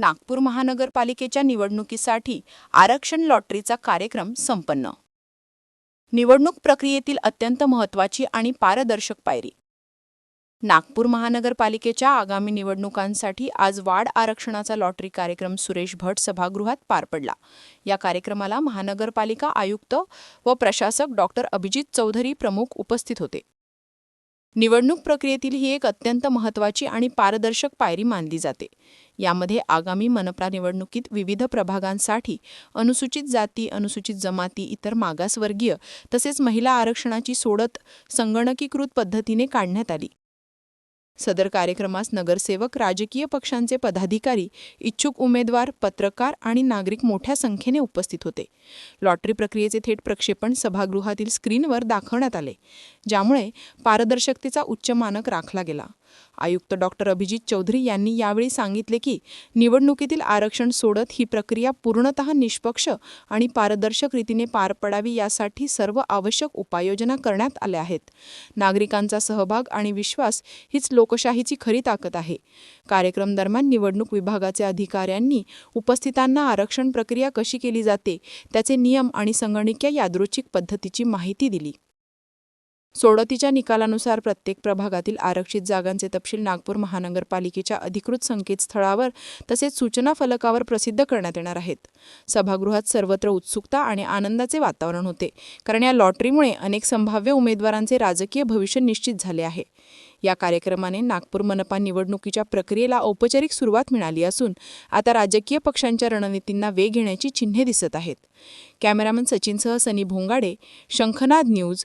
नागपूर महानगरपालिकेच्या निवडणुकीसाठी आरक्षण लॉटरीचा कार्यक्रम संपन्न. निवडणूक प्रक्रियेतील अत्यंत महत्त्वाची आणि पारदर्शक पायरी. नागपूर महानगरपालिकेच्या आगामी निवडणुकांसाठी आज वाढ आरक्षणाचा लॉटरी कार्यक्रम सुरेश भट सभागृहात पार पडला. या कार्यक्रमाला महानगरपालिका आयुक्त व प्रशासक डॉक्टर अभिजित चौधरी प्रमुख उपस्थित होते. निवडणूक प्रक्रियेतील ही एक अत्यंत महत्त्वाची आणि पारदर्शक पायरी मानली जाते. यामध्ये आगामी मनपा निवडणुकीत विविध प्रभागांसाठी अनुसूचित जाती अनुसूचित जमाती इतर मागासवर्गीय तसेच महिला आरक्षणाची सोडत संगणकीकृत पद्धतीने काढण्यात आली. सदर कार्यक्रमास नगरसेवक राजकीय पक्षांचे पदाधिकारी इच्छुक उमेदवार पत्रकार आणि नागरिक मोठ्या संख्येने उपस्थित होते. लॉटरी प्रक्रियेचे थेट प्रक्षेपण सभागृहातील स्क्रीनवर दाखवण्यात आले ज्यामुळे पारदर्शकतेचा उच्च मानक राखला गेला. आयुक्त डॉक्टर अभिजित चौधरी यांनी यावेळी सांगितले की निवडणुकीतील आरक्षण सोडत ही प्रक्रिया पूर्णतः निष्पक्ष आणि पारदर्शक रीतीने पार पडावी यासाठी सर्व आवश्यक उपाययोजना करण्यात आल्या आहेत. नागरिकांचा सहभाग आणि विश्वास हीच लोकशाहीची खरी ताकद आहे. कार्यक्रम दरम्यान निवडणूक विभागाचे अधिकाऱ्यांनी उपस्थितांना आरक्षण प्रक्रिया कशी केली जाते त्याचे नियम आणि संगणकीय यादृच्छिक पद्धतीची माहिती दिली. सोडतीच्या निकालानुसार प्रत्येक प्रभागातील आरक्षित जागांचे तपशील नागपूर महानगरपालिकेच्या अधिकृत संकेतस्थळावर तसेच सूचना फलकावर प्रसिद्ध करण्यात येणार आहेत. सभागृहात सर्वत्र उत्सुकता आणि आनंदाचे वातावरण होते कारण या लॉटरीमुळे अनेक संभाव्य उमेदवारांचे राजकीय भविष्य निश्चित झाले आहे. या कार्यक्रमाने नागपूर मनपा निवडणुकीच्या प्रक्रियेला औपचारिक सुरुवात मिळाली असून आता राजकीय पक्षांच्या रणनीतींना वेग येण्याची चिन्हे दिसत आहेत. कॅमेरामन सचिनसह सनी भोंगाडे शंखनाद न्यूज